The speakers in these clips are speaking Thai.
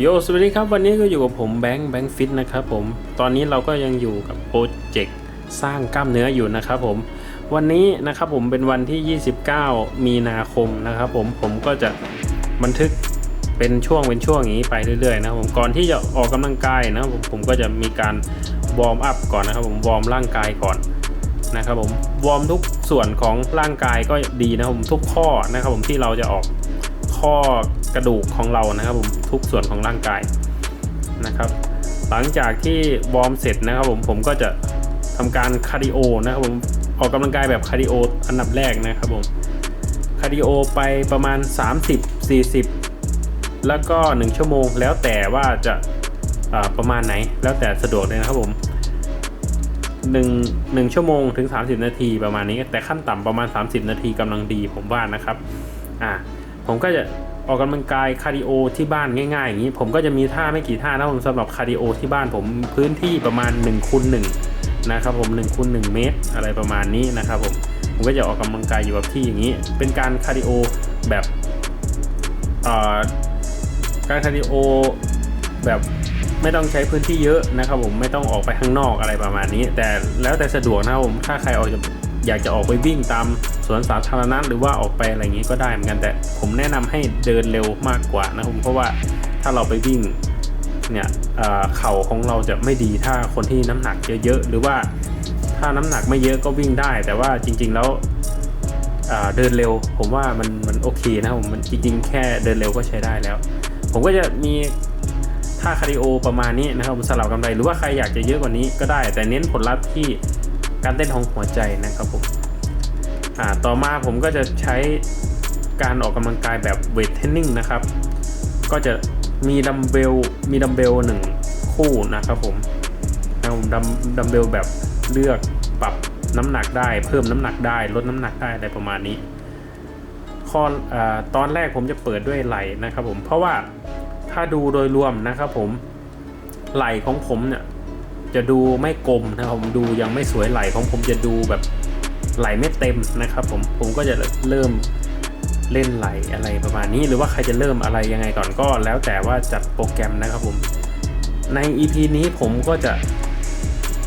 โยสวัสดีครับ วันนี้ก็อยู่กับผมแบงค์แบงค์ฟิตนะครับผมตอนนี้เราก็ยังอยู่กับโปรเจกต์สร้างกล้ามเนื้ออยู่นะครับผมวันนี้นะครับผมเป็นวันที่ 29 มีนาคมนะครับผมผมก็จะบันทึกเป็นช่วงเป็นช่วงอย่างนี้ไปเรื่อยๆนะครับผมก่อนที่จะออกกำลังกายนะครับผมผมก็จะมีการวอร์มอัพก่อนนะครับผมวอร์มร่างกายก่อนนะครับผมวอร์มทุกส่วนของร่างกายก็ดีนะครับผมทุกข้อนะครับผมที่เราจะออกข้อกระดูกของเรานะครับผม ทุกส่วนของร่างกายนะครับ หลังจากที่วอร์มเสร็จนะครับผมผมก็จะทำการคาร์ดิโอนะครับผมออกกำลังกายแบบคาร์ดิโออันดับแรกนะครับผมคาร์ดิโอไปประมาณ 30 40 แล้วก็ 1 ชั่วโมง แล้วแต่ว่าจะาประมาณไหน แล้วแต่สะดวกเลยนะครับผม1 1ชั่วโมงถึง 30 นาทีประมาณนี้ แต่ขั้นต่ำประมาณ 30 นาทีกำลังดีผมว่านะครับ อ่า ผมก็จะ ออกกำลังกายคาร์ดิโอที่บ้านง่ายๆอย่างนี้ ผมก็จะมีท่าไม่กี่ท่านะผมสำหรับคาร์ดิโอที่บ้านผมพื้นที่ประมาณ1คูณ1นะครับผม1คูณ1เมตร อะไรประมาณนี้นะครับผมผมก็จะออกกำลังกายอยู่กับที่อย่างนี้ เป็นการคาร์ดิโอแบบเอ่อการคาร์ดิโอแบบไม่ต้องใช้พื้นที่เยอะนะครับผมไม่ต้องออกไปข้างนอกอะไรประมาณนี้ แต่แล้วแต่สะดวกนะครับผมถ้าใครออกจะ อยากจะออกไปวิ่งตามสวนสาธารณะหรือว่าออกไปอะไรอย่างนี้ก็ได้เหมือนกันแต่ผมแนะนำให้เดินเร็วมากกว่านะครับเพราะว่าถ้าเราไปวิ่งเนี่ยเอ่อเข่าของเราจะไม่ดีถ้าคนที่น้ำหนักเยอะๆหรือว่าถ้าน้ำหนักไม่เยอะก็วิ่งได้ แต่ว่าจริง ๆแล้วเอ่อเดินเร็ว ผมว่ามันมันโอเคนะครับผมมันจริงๆแค่เดินเร็วก็ใช้ได้แล้ว ผมก็จะมีท่าคาร์ดิโอประมาณนี้นะครับสลับกันไปหรือว่าใครอยากจะเยอะกว่านี้ก็ได้ แต่เน้นผลลัพธ์ที่ การเต้นของหัวใจนะครับผมต่อมาผมก็จะใช้การออกกำลังกายแบบเวทเทรนนิ่งนะครับ ก็จะมีดัมเบลมีดัมเบลหนึ่งคู่นะครับผมดัมดัมเบลแบบเลือกปรับน้ำหนักได้ เพิ่มน้ำหนักได้ ลดน้ำหนักได้อะไรประมาณนี้ข้ออตอนแรกผมจะเปิดด้วยไหล่นะครับผมเพราะว่าถ้าดูโดยรวมนะครับผมไหล่ของผมเนี่ย จะดูไม่กลมนะครับผมดูยังไม่สวยไหลของผมจะดูแบบไหลไม่เต็มนะครับผมผมก็จะเริ่มเล่นไหลอะไรประมาณนี้ หรือว่าใครจะเริ่มอะไรยังไงก่อนก็แล้วแต่ว่าจัดโปรแกรมนะครับผมใน EP นี้ผมก็จะ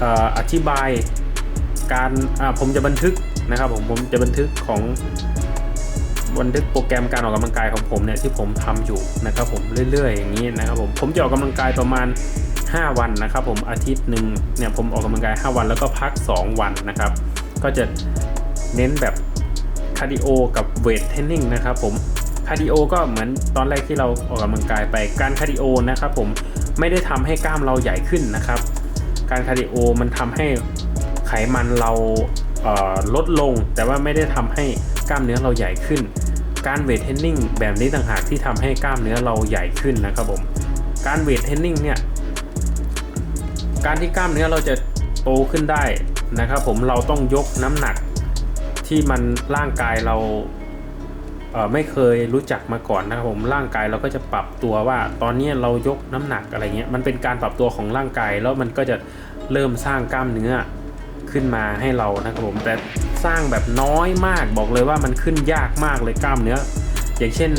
ออธิบายการผมจะบันทึกนะครับผมผมจะบันทึกของบันทึกโปรแกรมการออกกำลังกายของผมเนี่ยที่ผมทำอยู่นะครับผมเรื่อยๆอย่างนี้นะครับผมผมจะออกกำลังกายประมาณ 5 วันนะครับ ผมอาทิตย์หนึ่งเนี่ยผมออกกำลังกาย 5 วันแล้วก็พัก 2 วันนะครับ ก็จะเน้นแบบคาร์ดิโอกับเวทเทรนนิ่งนะครับผมคาร์ดิโอก็เหมือนตอนแรกที่เราออกกำลังกายไปการคาร์ดิโอนะครับผมไม่ได้ทำให้กล้ามเราใหญ่ขึ้นนะครับ การคาร์ดิโอมันทำให้ไขมันเราเลดลง แต่ว่าไม่ได้ทำให้กล้ามเนื้อเราใหญ่ขึ้น การเวทเทรนนิ่งแบบนี้ต่างหากที่ทำให้กล้ามเนื้อเราใหญ่ขึ้นนะครับผมการเวทเทรนนิ่งเนี่ย การที่กล้ามเนื้อเราจะโตขึ้นได้นะครับ ผมเราต้องยกน้ำหนักที่มันร่างกายเราเไม่เคยรู้จักมาก่อนนะครับผมร่างกายเราก็จะปรับตัวว่า ตอนนี้เรายกน้ำหนักอะไรเงี้ยมันเป็นการปรับตัวของร่างกายแล้วมันก็จะเริ่มสร้างกล้ามเนื้อขึ้นมาให้เรานะครับผมแต่สร้างแบบน้อยมากบอกเลยว่ามันขึ้นยากมากเลยกล้ามเนื้อ อย่างเช่น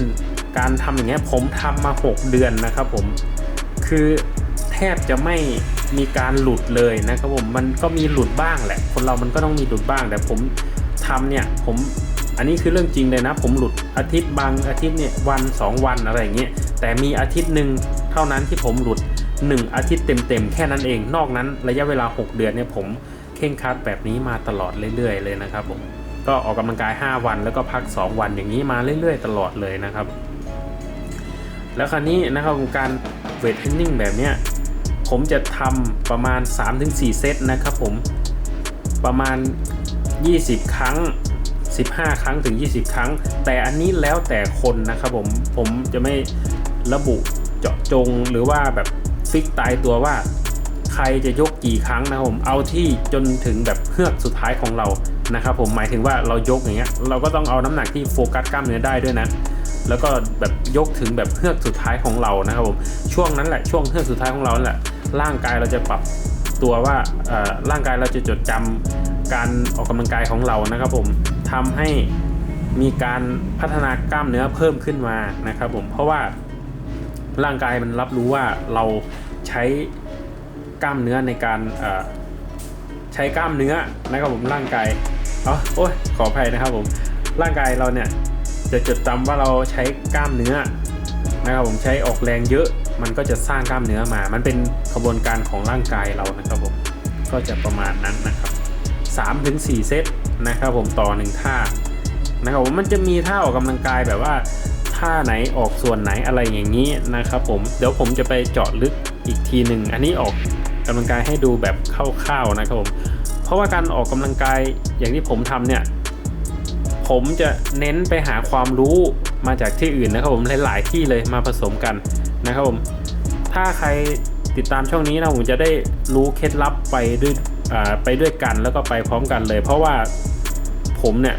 การทำอย่างเงี้ยผมทำมา 6 เดือนนะครับผมคือ แทบจะไม่มีการหลุดเลยนะครับผมมันก็มีหลุดบ้างแหละ คนเรามันก็ต้องมีหลุดบ้าง แต่ผมทำเนี่ยผมอันนี้คือเรื่องจริงเลยนะ ผมหลุดอาทิตย์บางอาทิตย์เนี่ยวัน 2 วันอะไรอย่างเงี้ยแต่มีอาทิตย์หนึ่งเท่านั้นที่ผมหลุด 1 อาทิตย์เต็มๆแค่นั้นเอง นอกนั้นระยะเวลา 6 เดือนเนี่ยผมเข่งครัดแบบนี้มาตลอดเรื่อยๆ เลยนะครับผมก็ออกกำลังกาย 5 วันแล้วก็พัก 2 วันอย่างนี้มาเรื่อยๆ ตลอดเลยนะครับ แล้วคราวนี้นะครับการเวทเทรนนิ่งแบบเนี้ย ผมจะทำประมาณ 3-4 เซตนะครับผมประมาณ 20 ครั้ง 15 ครั้งถึง 20 ครั้ง แต่อันนี้แล้วแต่คนนะครับผมผมจะไม่ระบุเจาะจงหรือว่าแบบฟิกตายตัวว่าใครจะยกกี่ครั้งนะผมเอาที่จนถึงแบบเฮือกสุดท้ายของเรานะครับผมหมายถึงว่าเรายกอย่างเงี้ยเราก็ต้องเอาน้ำหนักที่โฟกัสกล้ามเนื้อได้ด้วยนะแล้วก็แบบยกถึงแบบเฮือกสุดท้ายของเรานะครับผมช่วงนั้นแหละช่วงเฮือกสุดท้ายของเราแหละ ร่างกายเราจะปรับตัวว่าร่างกายเราจะจดจำการออกกำลังกายของเรานะครับผมทำให้มีการพัฒนากล้ามเนื้อเพิ่มขึ้นมานะครับผมเพราะว่าร่างกายมันรับรู้ว่าเราใช้กล้ามเนื้อในการใช้กล้ามเนื้อนะครับผมร่างกายเอ๋อโอ้ยขออภัยนะครับผมร่างกายเราเนี่ยจะจดจำว่าเราใช้กล้ามเนื้อนะครับผมใช้ออกแรงเยอะ มันก็จะสร้างกล้ามเนื้อมา มันเป็นกระบวนการของร่างกายเรานะครับผม ก็จะประมาณนั้นนะครับ3ถึง4เซตนะครับผมต่อหนึ่งท่านะครับผมมันจะมีท่าออกกำลังกายแบบว่าท่าไหนออกส่วนไหนอะไรอย่างนี้นะครับผมเดี๋ยวผมจะไปเจาะลึกอีกทีหนึ่งอันนี้ออกกำลังกายให้ดูแบบคร่าวๆนะครับผมเพราะว่าการออกกำลังกายอย่างที่ผมทำเนี่ย ผมจะเน้นไปหาความรู้มาจากที่อื่นนะครับผมหลาย ๆ ที่เลยมาผสมกันนะครับผม ถ้าใครติดตามช่องนี้นะผมจะได้รู้เคล็ดลับไปด้วยไปด้วยกันแล้วก็ไปพร้อมกันเลย เพราะว่าผมเนี่ย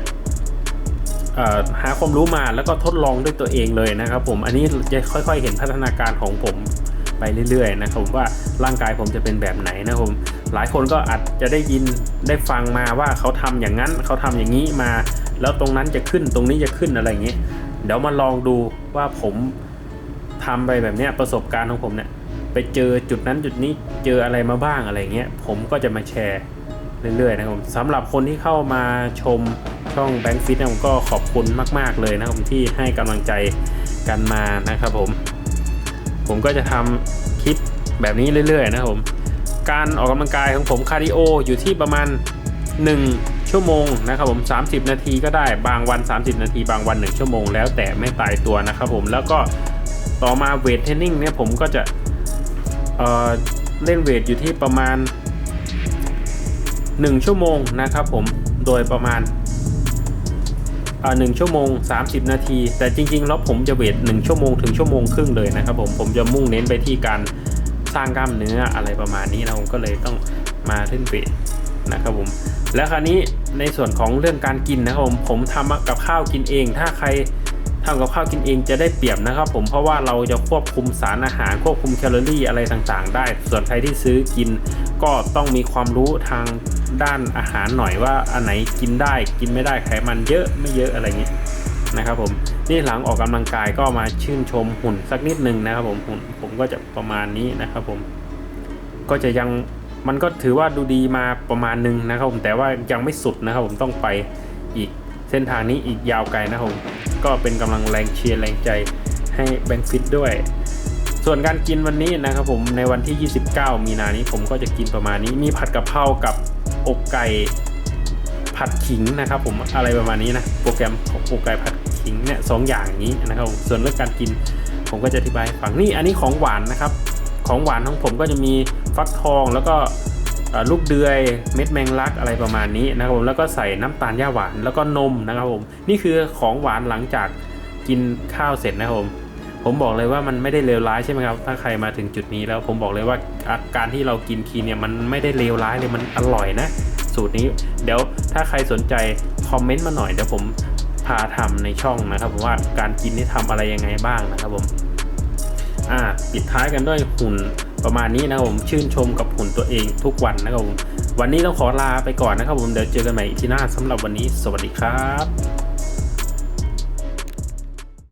หาความรู้มาแล้วก็ทดลองด้วยตัวเองเลยนะครับ ผมอันนี้จะค่อย ๆ เห็นพัฒนาการของผมไปเรื่อยๆนะครับว่าร่างกายผมจะเป็นแบบไหนนะครับผมหลายคนก็อาจจะได้ยินได้ฟังมาว่าเขาทำอย่างนั้นเขาทำอย่างนี้มา แล้วตรงนั้นจะขึ้นตรงนี้จะขึ้นอะไรอย่างนี้ยเดี๋ยวมาลองดูว่าผมทำไปแบบเนี้ยประสบการณ์ของผมเนี่ยไปเจอจุดนั้นจุดนี้เจออะไรมาบ้างอะไรเงี้ยผมก็จะมาแชร์เรื่อยๆนะครับผมสำหรับคนที่เข้ามาชมช่องแบงค์ฟิตนะผมก็ขอบคุณมาก ๆเลยนะครับที่ให้กำลังใจกันมานะครับผม ผมก็จะทำคลิปแบบนี้เรื่อยๆนะครับผม การออกกำลังกายของผมคาร์ดิโออยู่ที่ประมาณ 1 ชั่วโมงนะครับผม 30 นาทีก็ได้บางวัน 30 นาที บางวัน 1 ชั่วโมง แล้วแต่ไม่ตายตัวนะครับผมแล้วก็ต่อมาเวทเทรนนิ่งเนี่ยผมก็จะเเล่นเวทอยู่ที่ประมาณ 1 ชั่วโมงนะครับผมโดยประมาณหนึ่งชั่วโมง 30 นาที แต่จริงๆแล้วผมจะเวท1ชั่วโมงถึงชั่วโมงครึ่งเลยนะครับผมผมจะมุ่งเน้นไปที่การสร้างกล้ามเนื้ออะไรประมาณนี้นะผมก็เลยต้องมาเล่นเวท นะครับผมแล้วคราวนี้ในส่วนของเรื่องการกินนะครับผมผมทำกับข้าวกินเอง ถ้าใครทำกับข้าวกินเองจะได้เปรียบนะครับ ผมเพราะว่าเราจะควบคุมสารอาหาร ควบคุมแคลอรี่อะไรต่างๆ ได้ ส่วนใครที่ซื้อกินก็ต้องมีความรู้ทางด้านอาหารหน่อยว่าอันไหนกินได้กินไม่ได้ไขมันเยอะไม่เยอะอะไรเงี้ยนะครับผมนี่หลังออกกำลังกายก็มาชื่นชมหุ่นสักนิดนึงนะครับผมหุ่นผมก็จะประมาณนี้นะครับผมก็จะยัง มันก็ถือว่าดูดีมาประมาณนึงนะครับผมแต่ว่ายังไม่สุดนะครับผมต้องไปอีกเส้นทางนี้อีกยาวไกลนะครับผมก็เป็นกำลังแรงเชียร์แรงใจให้แบงค์ฟิตด้วย ส่วนการกินวันนี้นะครับผมในวันที่ 29 มีนานี้ผมก็จะกินประมาณนี้ มีผัดกะเพรากับอกไก่ผัดขิงนะครับผมอะไรประมาณนี้นะโปรแกรมของอกไก่ผัดขิงเนี่ยสองอย่างนี้นะครับผมส่วนเรื่องการกินผมก็จะอธิบายให้ฟังนี่อันนี้ของหวานนะครับ ของหวานของผมก็จะมีฟักทองแล้วก็ลูกเดือยเม็ดแมงลักอะไรประมาณนี้นะครับผมแล้วก็ใส่น้ำตาลย่าหวานแล้วก็นมนะครับผมนี่คือของหวานหลังจากกินข้าวเสร็จนะครับผมผมบอกเลยว่ามันไม่ได้เลวร้ายใช่ไหมครับ ถ้าใครมาถึงจุดนี้แล้วผมบอกเลยว่าอาการที่เรากินคีเนี่ยมันไม่ได้เลวร้ายเลยมันอร่อยนะ สูตรนี้เดี๋ยวถ้าใครสนใจคอมเมนต์มาหน่อยเดี๋ยวผมพาทำในช่องนะครับผมว่าการกินนี่ทำอะไรยังไงบ้างนะครับผม อ่าปิดท้ายกันด้วยหุ่นประมาณนี้นะครับผมชื่นชมกับหุ่นตัวเองทุกวันนะครับผมวันนี้ต้องขอลาไปก่อนนะครับผมเดี๋ยวเจอกันใหม่อีกทีหน้าสำหรับวันนี้ สวัสดีครับ